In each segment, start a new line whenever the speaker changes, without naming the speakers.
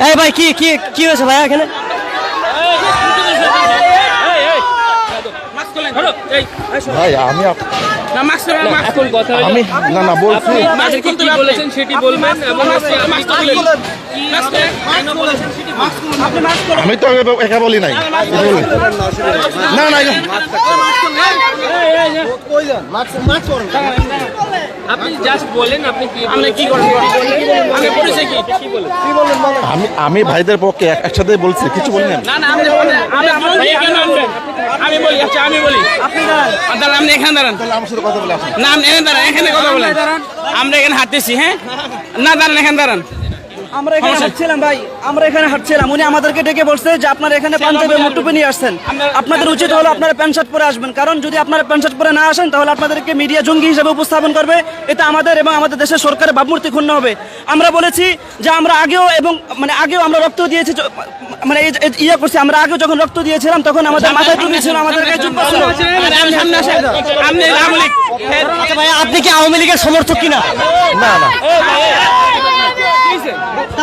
এই ভাই কি কি কি হয়েছে ভাই এখানে?
ভাই আমি আমি না না বলছি
আপনি কি বলেছেন সেটি বলবেন
আমি তো একা বলি নাই। না না।
আপনি জাস্ট বলেন আপনি কি আপনি কি করেন? আমি কি? কি? বলেন
আমি আমি ভাইদের পক্ষে একসাথে বলছি কিছু বলি না।
না না আপনি আমি আপনি কেন আনবেন? আমি বলি আচ্ছা আমি বলি। আপনি দাঁড়ান। আপনি এখানে দাঁড়ান।
তাহলে আমার সাথে কথা বলে আসুন।
না আপনি এখানে দাঁড়ান এখানে কথা বলেন। আমরা এখানে হাঁটতেছি হ্যাঁ? না দাঁড়ান এখানে দাঁড়ান।
আমরা এখানে হাঁটছিলাম ভাই আমরা এখানে হাঁটছিলাম। উনি আমাদেরকে ডেকে বলছে যে আপনারা এখানে পাঞ্জাবে মুটুপে নিয়ে আসছেন। আপনাদের উচিত হলো আপনারা প্যান্ট শার্ট পরে আসবেন। কারণ যদি আপনারা প্যান্ট শার্ট পরে না আসেন তাহলে আপনাদেরকে মিডিয়া জঙ্গি হিসেবে উপস্থাপন করবে। এটা আমাদের এবং আমাদের দেশের সরকারের ভাবমূর্তি ক্ষুণ্ণ হবে। আমরা বলেছি যে আমরা আগেও এবং মানে আগেও আমরা রক্ত দিয়েছি মানে ইয়ে করছি আমরা আগেও যখন রক্ত দিয়েছিলাম তখন আমাদের মাথায় টুপি ছিল আমাদের গায়ে জুব্বা ছিল।
আরে আমি সামনে আপনি আওয়ামী লীগ
আচ্ছা আপনি কি আওয়ামী লীগের সমর্থক কিনা?
না না।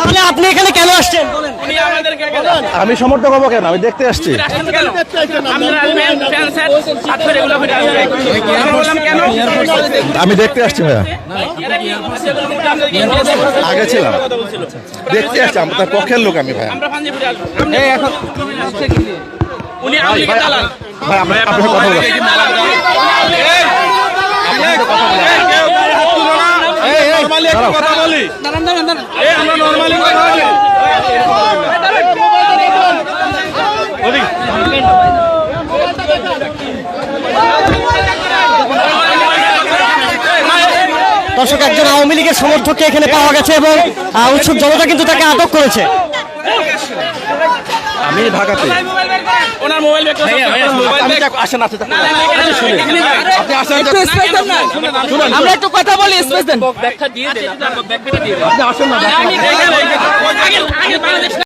তাহলে আপনি এখানে কেন আসছেন? বলেন।
আমি সমর্থক হব কেন? আমি দেখতে আসছি।
আপনারা
আমি দেখতে আসছি ভাইয়া? আগে ছিলাম। দেখতে আসছি আমি তার পক্ষের লোক আমি ভাইয়া।
এখন উনি আওয়ামী লীগের
কথা বলে।
দর্শক একজন আওয়ামী লীগের সমর্থককে এখানে পাওয়া গেছে এবং আহ, উৎসুক জনতা কিন্তু তাকে আটক করেছে।
আমি ঢাকাতে।
ওনার মোবাইল ব্যাগ
আমি আসেন আসেন আপনি আসেন
আমরা একটু কথা বলি স্পেস দেন ব্যাখ্যা দিয়ে দেন দেন
আপনি আসেন না
আগে আগে বাংলাদেশ